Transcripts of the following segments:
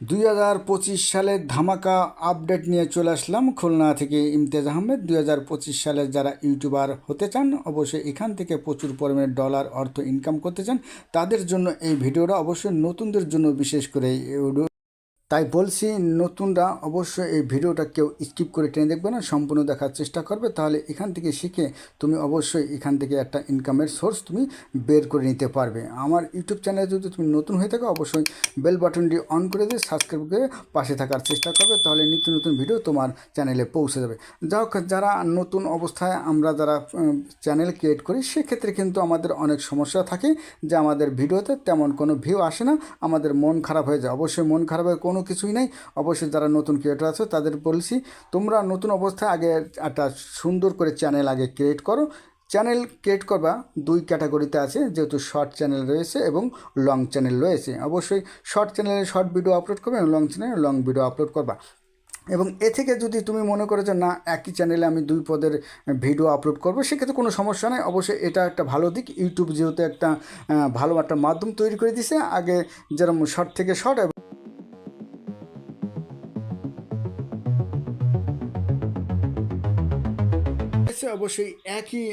দুই হাজার পঁচিশ সালের ধামাকা আপডেট নিয়ে চলে আসলাম। খুলনা থেকে ইমতেজ আহমেদ। দুই হাজার পঁচিশ সালের যারা ইউটিউবার হতে চান, অবশ্যই এখান থেকে প্রচুর পরিমাণে ডলার অর্থ ইনকাম করতে চান। তাদের জন্য এই ভিডিওটা অবশ্যই নতুনদের জন্য বিশেষ করে তাই বলছি নতুনরা অবশ্যই এই ভিডিওটা কেউ স্কিপ করে টেনে দেখবে না, সম্পূর্ণ দেখার চেষ্টা করবে। তাহলে এখান থেকে শিখে তুমি অবশ্যই এখান থেকে একটা ইনকামের সোর্স তুমি বের করে নিতে পারবে। আমার ইউটিউব চ্যানেলে যদি তুমি নতুন হয়ে থাকো, অবশ্যই বেল বাটনটি অন করে দিয়ে সাবস্ক্রাইব করে পাশে থাকার চেষ্টা করবে, তাহলে নিত্য নতুন ভিডিও তোমার চ্যানেলে পৌঁছে যাবে। যা হোক, যারা নতুন অবস্থায় আমরা যারা চ্যানেল ক্রিয়েট করি, সেক্ষেত্রে কিন্তু আমাদের অনেক সমস্যা থাকে যে আমাদের ভিডিওতে তেমন কোনো ভিউ আসে না, আমাদের মন খারাপ হয়ে যায়। অবশ্যই মন খারাপের কোনো কিছুই নেই। অবশ্যই যারা নতুন ক্রিয়েটর আছে, তাদের বলছি, তোমরা নতুন অবস্থায় আগে একটা সুন্দর করে চ্যানেল আগে ক্রিয়েট করো। চ্যানেল ক্রিয়েট করবা দুই ক্যাটাগরিতে আছে, যেহেতু শর্ট চ্যানেল রয়েছে এবং লং চ্যানেল রয়েছে। অবশ্যই শর্ট চ্যানেলে শর্ট ভিডিও আপলোড করবে এবং লং চ্যানেলে লং ভিডিও আপলোড করবা। এবং এ থেকে যদি তুমি মনে করো যে, না, একই চ্যানেলে আমি দুই পদের ভিডিও আপলোড করব, সেক্ষেত্রে কোনো সমস্যা নেই। অবশ্যই এটা একটা ভালো দিক। ইউটিউব যেহেতু একটা ভালো একটা মাধ্যম তৈরি করে দিছে, আগে যেরকম শর্ট থেকে শর্ট এসে অবশ্যই অবশ্যই একই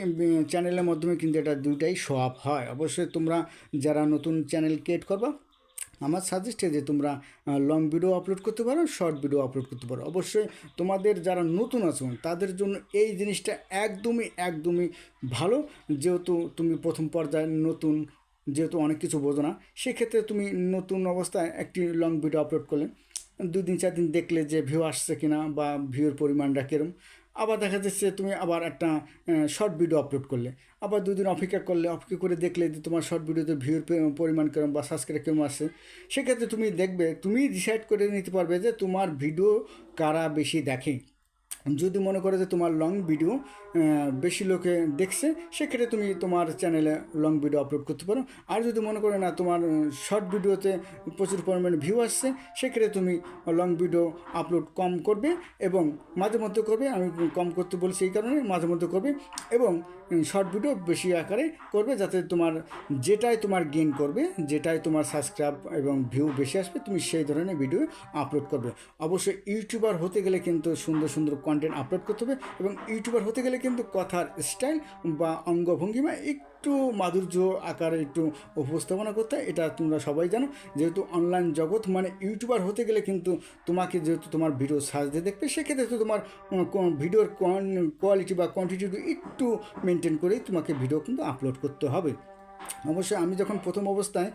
চ্যানেলের মাধ্যমে কিন্তু এটা দুইটাই শো আপ হয়। অবশ্যই তোমরা যারা নতুন চ্যানেল ক্রিয়েট করবা, আমার সাজেস্টে যে তোমরা লং ভিডিও আপলোড করতে পারো শর্ট ভিডিও আপলোড করতে পারো। অবশ্যই তোমাদের যারা নতুন আছো, তাদের জন্য এই জিনিসটা একদমই একদমই ভালো। যেহেতু তুমি প্রথম পর্যায়ে নতুন, যেহেতু অনেক কিছু বোঝো না, সেক্ষেত্রে তুমি নতুন অবস্থায় একটি লং ভিডিও আপলোড করলে, দুই দিন, চার দিন দেখলে যে ভিউ আসছে কিনা বা ভিউর পরিমাণটা কীরকম আবার দেখা যাচ্ছে তুমি আবার একটা শর্ট ভিডিও আপলোড করলে। আবার দুদিন অপেক্ষা করলে, অপেক্ষা করে দেখলে যে তোমার শর্ট ভিডিওতে ভিউর পরিমাণ কেরম বা সাবস্ক্রাইব কেমন আসে সেক্ষেত্রে তুমি দেখবে, তুমি ডিসাইড করে নিতে পারবে যে তোমার ভিডিও কারা বেশি দেখে। যদি মনে করো যে তোমার লং ভিডিও বেশি লোকে দেখছে, সেক্ষেত্রে তুমি তোমার চ্যানেলে লং ভিডিও আপলোড করতে পারো। আর যদি মনে করো না তোমার শর্ট ভিডিওতে প্রচুর পরিমাণে ভিউ আসছে, সেক্ষেত্রে তুমি লং ভিডিও আপলোড কম করবে এবং মাঝে মধ্যে করবে, আমি কম করতে বলছি এই কারণে, মাঝে মধ্যে করবে এবং শর্ট ভিডিও বেশি আকারে করবে যাতে তোমার যেটাই তোমার গেইন করবে, যেটাই তোমার সাবস্ক্রাইব এবং ভিউ বেশি আসবে, তুমি সেই ধরনের ভিডিও আপলোড করবে। অবশ্যই ইউটিউবার হতে গেলে কিন্তু সুন্দর সুন্দর কন্টেন্ট আপলোড করতে হবে এবং ইউটিউবার হতে গেলে কিন্তু কথার স্টাইল বা অঙ্গভঙ্গিমা একটু মাধুর্য আকারে একটু উপস্থাপনা করতে হয়, এটা তোমরা সবাই জানো। যেহেতু অনলাইন জগৎ মানে ইউটিউবার হতে গেলে কিন্তু তোমাকে যেহেতু তোমার ভিডিও সাজতে দেখবে, সেক্ষেত্রে তো তোমার ভিডিওর কোয়ালিটি বা কোয়ান্টিটি একটু মেনটেন করেই তোমাকে ভিডিও কিন্তু আপলোড করতে হবে। অবশ্যই আমি যখন প্রথম অবস্থায়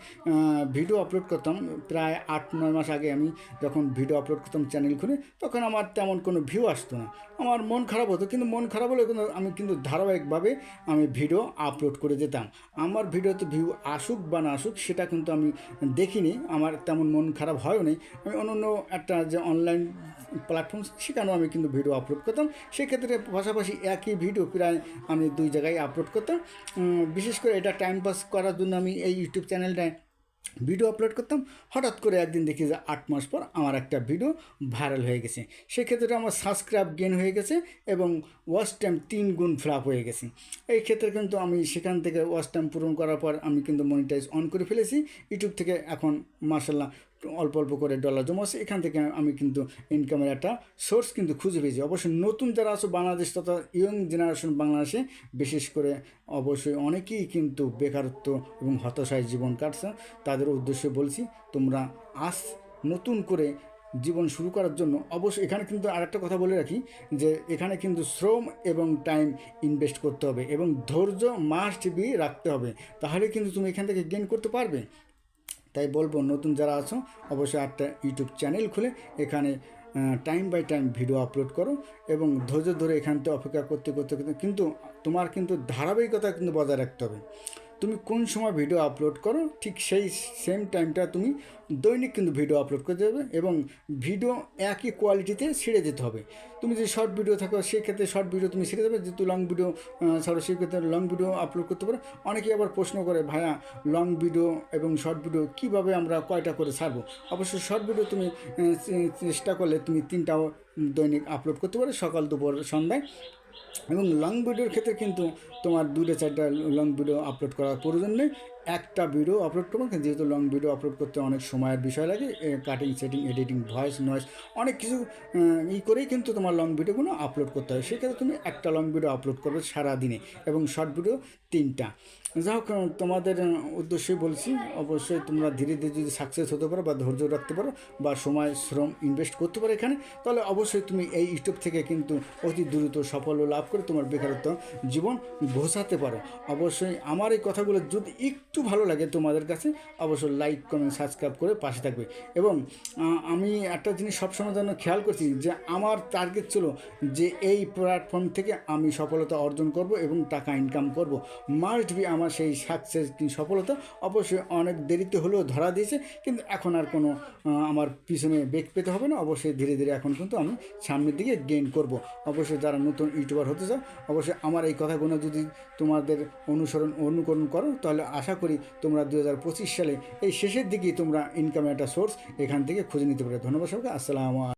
ভিডিও আপলোড করতাম, প্রায় আট, নয় মাস আগে আমি যখন ভিডিও আপলোড করতাম চ্যানেল খুলে, তখন আমার তেমন কোনো ভিউ আসতো না। আমার মন খারাপ হতো, কিন্তু মন খারাপ হলেও কিন্তু আমি কিন্তু ধারাবাহিকভাবে আমি ভিডিও আপলোড করে যেতাম। আমার ভিডিওতে ভিউ আসুক বা না আসুক, সেটা কিন্তু আমি দেখিনি। আমার তেমন মন খারাপ হয়ও নেই। আমি অন্য অন্য একটা যে অনলাইন প্ল্যাটফর্ম সেখানেও আমি কিন্তু ভিডিও আপলোড করতাম। সেক্ষেত্রে পাশাপাশি একই ভিডিও প্রায় আমি দুই জায়গায় আপলোড করতাম। বিশেষ করে এটা টাইম পাস করার জন্য আমি এই ইউটিউব চ্যানেলটায় ভিডিও আপলোড করতাম। হঠাৎ করে একদিন দেখি যে আট মাস পর আমার একটা ভিডিও ভাইরাল হয়ে গেছে। সেক্ষেত্রে আমার সাবস্ক্রাইব গেন হয়ে গেছে এবং ওয়াচ টাইম তিন গুণ ফ্লাপ হয়ে গেছে। এই ক্ষেত্রে কিন্তু আমি সেখান থেকে ওয়াচ টাইম পূরণ করার পর আমি কিন্তু মনিটাইজ অন করে ফেলেছি। ইউটিউব থেকে এখন মার্শাল্লাহ অল্প অল্প করে ডলার জমাচ্ছে এখান থেকে আমি কিন্তু ইনকামের একটা সোর্স কিন্তু খুঁজে পেয়েছি। অবশ্যই নতুন যারা আছো বাংলাদেশ তথা ইয়ং জেনারেশন বাংলাদেশে, বিশেষ করে অবশ্যই অনেকেই কিন্তু বেকারত্ব এবং হতাশায় জীবন কাটছে। তাদের উদ্দেশ্যে বলছি, তোমরা আজ নতুন করে জীবন শুরু করার জন্য অবশ্যই এখানে কিন্তু আরেকটা কথা বলে রাখি, যে এখানে কিন্তু শ্রম এবং টাইম ইনভেস্ট করতে হবে এবং ধৈর্য মাস্ট বি রাখতে হবে। তাহলে কিন্তু তুমি এখান থেকে গেন করতে পারবে। তাই বলব নতুন যারা আছো, অবশ্যই একটা ইউটিউব চ্যানেল খুলে এখানে time by time video upload করো এবং ধৈর্য ধরে এখান থেকে অপেক্ষা করতে করতে কিন্তু তোমার কিন্তু ধারাবাহিকতা কিন্তু বজায় রাখতে হবে। তুমি কোন সময় ভিডিও আপলোড করো, ঠিক সেই সেম টাইমটা তুমি দৈনিক কিন্তু ভিডিও আপলোড করতে হবে এবং ভিডিও একই কোয়ালিটিতে ছেড়ে দিতে হবে। তুমি যদি শর্ট ভিডিও থাকো, সেক্ষেত্রে শর্ট ভিডিও তুমি ছেড়ে দেবে, যেহেতু লং ভিডিও ছাড়ো সেক্ষেত্রে লং ভিডিও আপলোড করতে পারো। অনেকেই আবার প্রশ্ন করে, ভাইয়া লং ভিডিও এবং শর্ট ভিডিও কীভাবে আমরা কয়টা করে ছাড়বো? অবশ্যই শর্ট ভিডিও তুমি চেষ্টা করলে তুমি তিনটাও দৈনিক আপলোড করতে পারো, সকাল, দুপুর, সন্ধ্যায়। এবং লং ভিডিওর ক্ষেত্রে কিন্তু তোমার দুটো চারটা লং ভিডিও আপলোড করার প্রয়োজন নেই। একটা ভিডিও আপলোড করব কিন্তু যেহেতু লং ভিডিও আপলোড করতে অনেক সময়ের বিষয় লাগে cutting setting editing voice noise অনেক কিছু ই করেই কিন্তু তোমার লং ভিডিওগুলো আপলোড করতে হয়। সেক্ষেত্রে তুমি একটা লং ভিডিও আপলোড করবে সারা দিনে এবং শর্ট ভিডিও তিনটা। যাই হোক তোমাদের আহ, উদ্দেশ্যেই বলছি অবশ্যই তোমরা ধীরে ধীরে যদি সাকসেস হতে পারো বা ধৈর্য রাখতে পারো বা সময় শ্রম ইনভেস্ট করতে পারো এখানে তাহলে অবশ্যই তুমি এই ইউটিউব থেকে কিন্তু অতি দ্রুত সাফল্য লাভ করে তোমার বেকারত্ব জীবন ঘোষাতে পারো। অবশ্যই আমার এই কথাগুলো যদি একটু ভালো লাগে তোমাদের কাছে, অবশ্যই লাইক কমেন্ট সাবস্ক্রাইব করে পাশে থাকবে। এবং আমি একটা জিনিস সবসময় যেন খেয়াল করছি যে আমার টার্গেট ছিল যে এই প্ল্যাটফর্ম থেকে আমি সফলতা অর্জন করব এবং টাকা ইনকাম করব। মাস্ট বি আমার সেই সাকসেস সফলতা, অবশ্যই অনেক দেরিতে হলেও ধরা দিয়েছে, কিন্তু এখন আর কোনো আমার পিছনে বেগ পেতে হবে না, অবশ্যই ধীরে ধীরে এখন কিন্তু আমি সামনের দিকে গেইন করব। অবশ্যই যারা নতুন ইউটিউবার হতে চাও, অবশ্যই আমার এই কথাগুলো যদি তোমাদের অনুসরণ, অনুকরণ করো, তাহলে আশা করি তোমরা দু হাজার পঁচিশ সালে এই শেষের দিকেই তোমরা ইনকামের একটা সোর্স এখান থেকে খুঁজে নিতে পারবে। ধন্যবাদ সবাইকে। আসসালামু